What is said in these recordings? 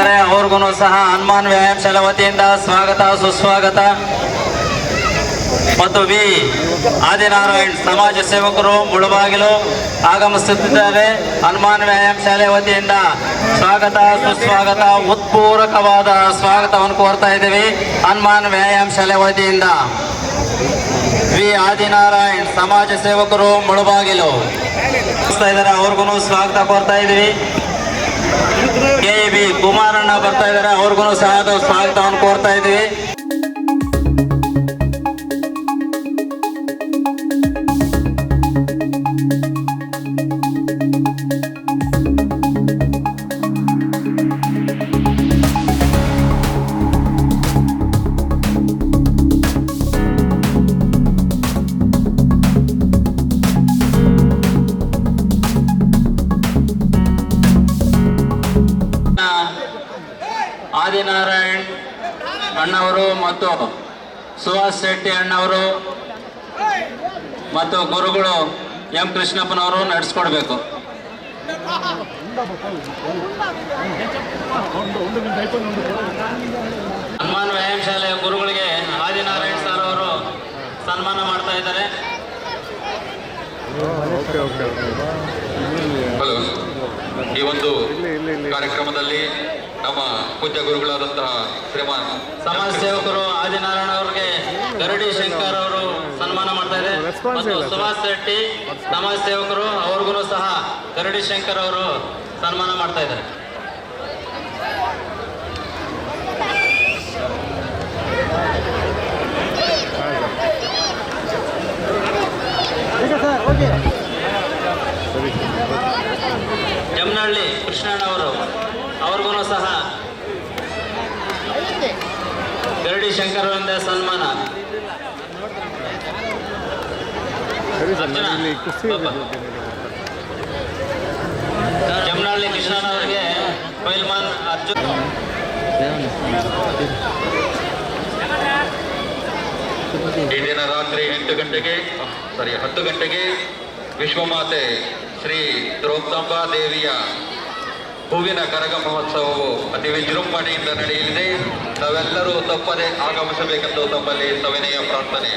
ಇದ್ದಾರೆ ಅವ್ರಿಗೂ ಸಹ ಹನುಮಾನ್ ವ್ಯಾಯಾಮ ಶಾಲೆ ವತಿಯಿಂದ ಸ್ವಾಗತ, ಸುಸ್ವಾಗತ. ಮತ್ತು ವಿ. ಆದಿನಾರಾಯಣ್ ಸಮಾಜ ಸೇವಕರು ಮುಳುಬಾಗಿಲು ಆಗಮಿಸುತ್ತಿದ್ದಾರೆ. ಹನುಮಾನ್ ವ್ಯಾಯಾಮ ಶಾಲೆ ವತಿಯಿಂದ ಸ್ವಾಗತ, ಸುಸ್ವಾಗತ, ಉತ್ಪೂರಕವಾದ ಸ್ವಾಗತವನ್ನು ಕೋರ್ತಾ ಇದ್ದೀವಿ ಹನುಮಾನ್ ವ್ಯಾಯಾಮ ಶಾಲೆ ವತಿಯಿಂದ. ವಿ. ಆದಿನಾರಾಯಣ್ ಸಮಾಜ ಸೇವಕರು ಮುಳುಬಾಗಿಲು. ಅವ್ರಿಗೂ ಸ್ವಾಗತ ಕೋರ್ತಾ ಇದ್ದೀವಿ. ಕೆ ಬಿ ಕುಮಾರಣ್ಣ ಬರ್ತಾ ಇದ್ದಾರೆ. ಅವ್ರಿಗೂ ಸಹ ಸ್ವಾಗತವನ್ನು ಕೋರ್ತಾ ಇದ್ದೀವಿ. ಆದಿನಾರಾಯಣ್ ಅಣ್ಣವರು ಮತ್ತು ಸುಹಾಸ್ ಶೆಟ್ಟಿ ಅಣ್ಣವರು ಮತ್ತು ಗುರುಗಳು ಎಂ ಕೃಷ್ಣಪ್ಪನವರು ನಡೆಸ್ಕೊಡ್ಬೇಕು. ಹನುಮಾನ್ ವ್ಯಾಯಾಮ ಶಾಲೆಯ ಗುರುಗಳಿಗೆ ಆದಿನಾರಾಯಣ್ ಸರ್ ಅವರು ಸನ್ಮಾನ ಮಾಡ್ತಾ ಇದ್ದಾರೆ. ಈ ಒಂದು ಕಾರ್ಯಕ್ರಮದಲ್ಲಿ ನಮ್ಮ ಪೂಜ್ಯ ಗುರುಗಳಾದಂತಹ ಶ್ರೀಮಾನ್ ಸಮಾಜ ಸೇವಕರು ಆದಿನಾರಾಯಣ ಅವರಿಗೆ ಗರಡಿ ಶಂಕರ್ ಅವರು ಸನ್ಮಾನ ಮಾಡ್ತಾ ಇದ್ದಾರೆ. ಮತ್ತು ಸುಭಾಷ್ ಶೆಟ್ಟಿ ಸಮಾಜ ಸೇವಕರು ಅವ್ರಿಗೂ ಸಹ ಗರಡಿ ಶಂಕರ್ ಅವರು ಸನ್ಮಾನ ಮಾಡ್ತಾ ಇದ್ದಾರೆ. ಯಮನಹಳ್ಳಿ ಕೃಷ್ಣಣ್ಣ ಅವರು ಅವ್ರಿಗೂ ಸಹ. ಗರಡಿ ಶಂಕರ್ ಅವರಿಂದ ಸನ್ಮಾನ. ಜಮನಹಳ್ಳಿ ಕೃಷ್ಣಣ್ಣ ಅವರಿಗೆ ಪೈಲ್ಮಾನ್ ಅರ್ಜುನ್. ಇಂದಿನ ದಿನ ರಾತ್ರಿ ಎಂಟು ಗಂಟೆಗೆ ಸಾರಿ ಹತ್ತು ಗಂಟೆಗೆ ವಿಶ್ವಮಾತೆ ಶ್ರೀ ದ್ರೌಪದಾಂಬಾ ದೇವಿಯ ಹೂವಿನ ಕರಗ ಮಹೋತ್ಸವವು ಅತಿ ವಿಜೃಂಭಣೆಯಿಂದ ನಡೆಯಲಿದೆ. ತಾವೆಲ್ಲರೂ ತಪ್ಪದೆ ಆಗಮಿಸಬೇಕೆಂದು ತಮ್ಮಲ್ಲಿ ಸವಿನಯ ಪ್ರಾರ್ಥನೆ.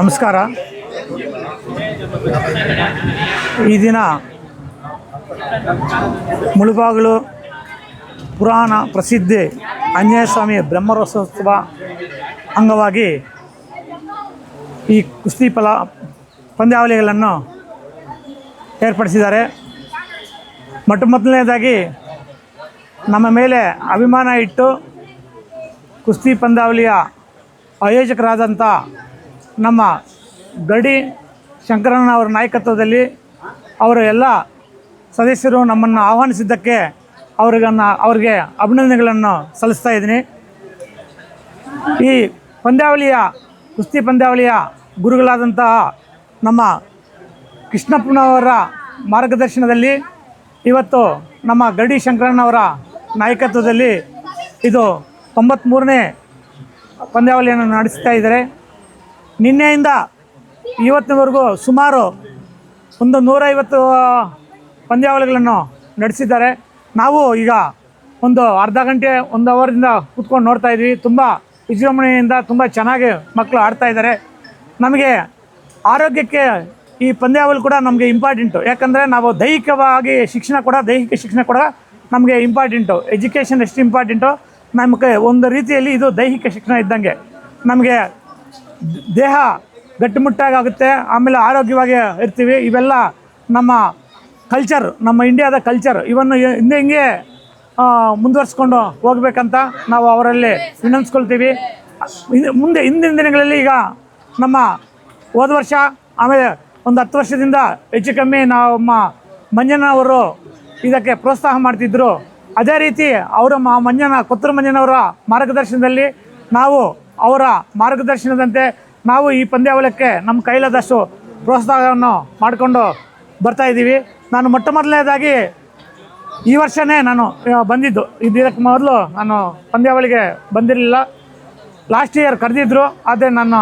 ನಮಸ್ಕಾರ. ಈ ದಿನ ಮುಳುಬಾಗಿಲು ಪುರಾಣ ಪ್ರಸಿದ್ಧಿ ಆಂಜನೇಯ ಸ್ವಾಮಿ ಬ್ರಹ್ಮರಸೋತ್ಸವ ಅಂಗವಾಗಿ ಈ ಕುಸ್ತಿ ಫಲ ಪಂದ್ಯಾವಳಿಗಳನ್ನು ಏರ್ಪಡಿಸಿದ್ದಾರೆ. ಮೊಟ್ಟ ಮೊದಲನೇದಾಗಿ ನಮ್ಮ ಮೇಲೆ ಅಭಿಮಾನ ಇಟ್ಟು ಕುಸ್ತಿ ಪಂದ್ಯಾವಳಿಯ ಆಯೋಜಕರಾದಂಥ ನಮ್ಮ ಗಡಿ ಶಂಕರಣ್ಣ ಅವರ ನಾಯಕತ್ವದಲ್ಲಿ ಅವರ ಎಲ್ಲ ಸದಸ್ಯರು ನಮ್ಮನ್ನು ಆಹ್ವಾನಿಸಿದ್ದಕ್ಕೆ ಅವ್ರಿಗನ್ನು, ಅವರಿಗೆ ಅಭಿನಂದನೆಗಳನ್ನು ಸಲ್ಲಿಸ್ತಾ ಇದ್ದೀನಿ. ಈ ಪಂದ್ಯಾವಳಿಯ, ಕುಸ್ತಿ ಪಂದ್ಯಾವಳಿಯ ಗುರುಗಳಾದಂತಹ ನಮ್ಮ ಕೃಷ್ಣಪ್ಪನವರ ಮಾರ್ಗದರ್ಶನದಲ್ಲಿ ಇವತ್ತು ನಮ್ಮ ಗಡಿ ಶಂಕರಣ್ಣವರ ನಾಯಕತ್ವದಲ್ಲಿ ಇದು ತೊಂಬತ್ತ್ಮೂರನೇ ಪಂದ್ಯಾವಳಿಯನ್ನು ನಡೆಸ್ತಾ ಇದ್ದಾರೆ. ನಿನ್ನೆಯಿಂದ ಇವತ್ತಿನವರೆಗೂ ಸುಮಾರು ಒಂದು ನೂರೈವತ್ತು ಪಂದ್ಯಾವಳಿಗಳನ್ನು ನಡೆಸಿದ್ದಾರೆ. ನಾವು ಈಗ ಒಂದು ಅರ್ಧ ಗಂಟೆ, ಒಂದು ಅವರಿಂದ ಕೂತ್ಕೊಂಡು ನೋಡ್ತಾ ಇದ್ವಿ ತುಂಬ ವಿಜೃಂಭಣೆಯಿಂದ ತುಂಬ ಚೆನ್ನಾಗಿ ಮಕ್ಕಳು ಆಡ್ತಾ ಇದ್ದಾರೆ. ನಮಗೆ ಆರೋಗ್ಯಕ್ಕೆ ಈ ಪಂದ್ಯಾವಳಿ ಕೂಡ ನಮಗೆ ಇಂಪಾರ್ಟೆಂಟು ಯಾಕಂದರೆ ನಾವು ದೈಹಿಕವಾಗಿ ಶಿಕ್ಷಣ ಕೂಡ, ದೈಹಿಕ ಶಿಕ್ಷಣ ಕೂಡ ನಮಗೆ ಇಂಪಾರ್ಟೆಂಟು ಎಜುಕೇಷನ್ ಎಷ್ಟು ಇಂಪಾರ್ಟೆಂಟು ನಮಗೆ ಒಂದು ರೀತಿಯಲ್ಲಿ ಇದು ದೈಹಿಕ ಶಿಕ್ಷಣ ಇದ್ದಂಗೆ. ನಮಗೆ ದೇಹ ಗಟ್ಟಿಮುಟ್ಟಾಗುತ್ತೆ ಆಮೇಲೆ ಆರೋಗ್ಯವಾಗಿ ಇರ್ತೀವಿ. ಇವೆಲ್ಲ ನಮ್ಮ ಕಲ್ಚರ್ ನಮ್ಮ ಇಂಡಿಯಾದ ಕಲ್ಚರ್ ಇವನ್ನು ಹಿಂದೆ ಹಿಂಗೆ ಮುಂದುವರಿಸ್ಕೊಂಡು ಹೋಗ್ಬೇಕಂತ ನಾವು ಅವರಲ್ಲಿ ವಿನಂತಿಸ್ಕೊಳ್ತೀವಿ. ಮುಂದೆ, ಹಿಂದಿನ ದಿನಗಳಲ್ಲಿ ಈಗ ನಮ್ಮ ಹೋದ ವರ್ಷ, ಆಮೇಲೆ ಒಂದು ಹತ್ತು ವರ್ಷದಿಂದ ಹೆಚ್ಚು ಕಮ್ಮಿ ನಮ್ಮ ಮಂಜನವರು ಇದಕ್ಕೆ ಪ್ರೋತ್ಸಾಹ ಮಾಡ್ತಿದ್ದರು ಅದೇ ರೀತಿ ಅವರ ಮಂಜನ ಕೊತ್ತೂರು ಮಂಜನವರ ಮಾರ್ಗದರ್ಶನದಲ್ಲಿ ನಾವು ಅವರ ಮಾರ್ಗದರ್ಶನದಂತೆ ನಾವು ಈ ಪಂದ್ಯಾವಲಕ್ಕೆ ನಮ್ಮ ಕೈಲಾದಷ್ಟು ಪ್ರೋತ್ಸಾಹವನ್ನು ಮಾಡಿಕೊಂಡು ಬರ್ತಾ ಇದ್ದೀವಿ. ನಾನು ಮೊಟ್ಟ ಮೊದಲನೇದಾಗಿ ಈ ವರ್ಷವೇ ನಾನು ಬಂದಿದ್ದು. ಇದಕ್ಕೆ ಮೊದಲು ನಾನು ಪಂದ್ಯಾವಳಿಗೆ ಬಂದಿರಲಿಲ್ಲ. ಲಾಸ್ಟ್ ಇಯರ್ ಕರೆದಿದ್ದರು ಆದರೆ ನನ್ನ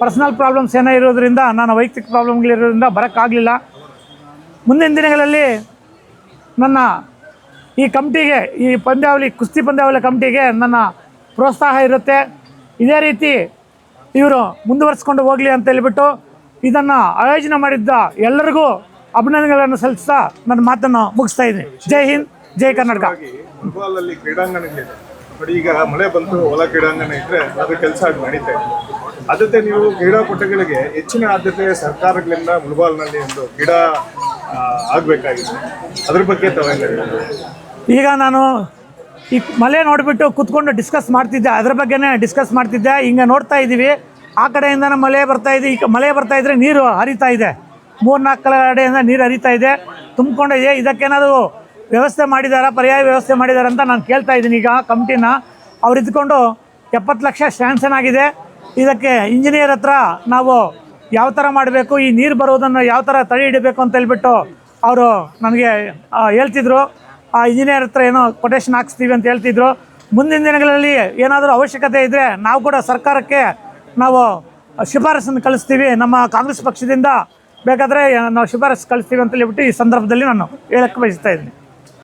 ಪರ್ಸನಲ್ ಪ್ರಾಬ್ಲಮ್ಸ್ ಏನೋ ಇರೋದ್ರಿಂದ ನಾನು ವೈಯಕ್ತಿಕ ಪ್ರಾಬ್ಲಮ್ಗಳಿರೋದ್ರಿಂದ ಬರೋಕ್ಕಾಗಲಿಲ್ಲ. ಮುಂದಿನ ದಿನಗಳಲ್ಲಿ ನನ್ನ ಈ ಕಮಿಟಿಗೆ, ಈ ಪಂದ್ಯಾವಳಿ, ಕುಸ್ತಿ ಪಂದ್ಯಾವಳಿ ಕಮಿಟಿಗೆ ನನ್ನ ಪ್ರೋತ್ಸಾಹ ಇರುತ್ತೆ. ಇದೇ ರೀತಿ ಇವರು ಮುಂದುವರಿಸ್ಕೊಂಡು ಹೋಗಲಿ ಅಂತ ಹೇಳಿಬಿಟ್ಟು ಇದನ್ನು ಆಯೋಜನೆ ಮಾಡಿದ್ದ ಎಲ್ಲರಿಗೂ ಅಭಿನಂದನೆಗಳನ್ನು ಸಲ್ಲಿಸ್ತಾ ನನ್ನ ಮಾತನ್ನು ಮುಗಿಸ್ತಾ ಇದ್ದೀನಿ. ಜೈ ಹಿಂದ್ ಜೈ ಕರ್ನಾಟಕ. ಫುಟ್ಬಾಲಲ್ಲಿ ಕ್ರೀಡಾಂಗಣಗಳಿದೆ. ನೋಡಿ ಈಗ ಮಳೆ ಬಂತು ಹೊಲ ಕ್ರೀಡಾಂಗಣ ಇದ್ರೆ ಅದು ಕೆಲಸ ನಡೀತಾ ಇದೆ. ಅದಕ್ಕೆ ನೀವು ಕ್ರೀಡಾಪಟುಗಳಿಗೆ ಹೆಚ್ಚಿನ ಆದ್ಯತೆ ಸರ್ಕಾರಗಳಿಂದ ಫುಟ್ಬಾಲ್ನಲ್ಲಿ ಒಂದು ಕ್ರೀಡಾ ಆಗಬೇಕಾಗಿದೆ. ಅದ್ರ ಬಗ್ಗೆ ತಾವೇನು ಈಗ ನಾನು ಈ ಮಲೆ ನೋಡಿಬಿಟ್ಟು ಕುತ್ಕೊಂಡು ಡಿಸ್ಕಸ್ ಮಾಡ್ತಿದ್ದೆ. ಅದ್ರ ಬಗ್ಗೆನೇ ಡಿಸ್ಕಸ್ ಮಾಡ್ತಿದ್ದೆ. ಹಿಂಗೆ ನೋಡ್ತಾ ಇದ್ದೀವಿ. ಆ ಕಡೆಯಿಂದನೇ ಮಳೆ ಬರ್ತಾ ಇದೆ. ಈಗ ಮಳೆ ಬರ್ತಾ ಇದ್ರೆ ನೀರು ಹರಿತಾ ಇದೆ. ಮೂರ್ನಾಲ್ಕು ಕಡೆಯಿಂದ ನೀರು ಹರಿತಾ ಇದೆ. ತುಂಬಿಕೊಂಡಿದೆ ಇದಕ್ಕೇನಾದರೂ ವ್ಯವಸ್ಥೆ ಮಾಡಿದಾರ? ಪರ್ಯಾಯ ವ್ಯವಸ್ಥೆ ಮಾಡಿದಾರ ಅಂತ ನಾನು ಕೇಳ್ತಾ ಇದ್ದೀನಿ. ಈಗ ಕಮಿಟಿನ ಅವ್ರು ಇದ್ಕೊಂಡು ಎಪ್ಪತ್ತು ಲಕ್ಷ ಸ್ಯಾಂಕ್ಷನ್ ಆಗಿದೆ. ಇದಕ್ಕೆ ಇಂಜಿನಿಯರ್ ಹತ್ರ ನಾವು ಯಾವ ಥರ ಮಾಡಬೇಕು? ಈ ನೀರು ಬರೋದನ್ನು ಯಾವ ಥರ ತಡೆ ಹಿಡಬೇಕು ಅಂತ ಹೇಳ್ಬಿಟ್ಟು ಅವರು ನನಗೆ ಹೇಳ್ತಿದ್ರು. ಆ ಇಂಜಿನಿಯರ್ ಹತ್ರ ಏನೋ ಕೊಟೇಶನ್ ಹಾಕ್ಸ್ತೀವಿ ಅಂತ ಹೇಳ್ತಿದ್ರು. ಮುಂದಿನ ದಿನಗಳಲ್ಲಿ ಏನಾದರೂ ಅವಶ್ಯಕತೆ ಇದ್ದರೆ ನಾವು ಕೂಡ ಸರ್ಕಾರಕ್ಕೆ ನಾವು ಶಿಫಾರಸನ್ನು ಕಳಿಸ್ತೀವಿ ನಮ್ಮ ಕಾಂಗ್ರೆಸ್ ಪಕ್ಷದಿಂದ. ಬೇಕಾದರೆ ನಾವು ಶಿಫಾರಸು ಕಳಿಸ್ತೀವಿ ಅಂತ ಹೇಳ್ಬಿಟ್ಟು ಈ ಸಂದರ್ಭದಲ್ಲಿ ನಾನು ಹೇಳಕ್ಕೆ ಬಯಸ್ತಾ ಇದ್ದೀನಿ.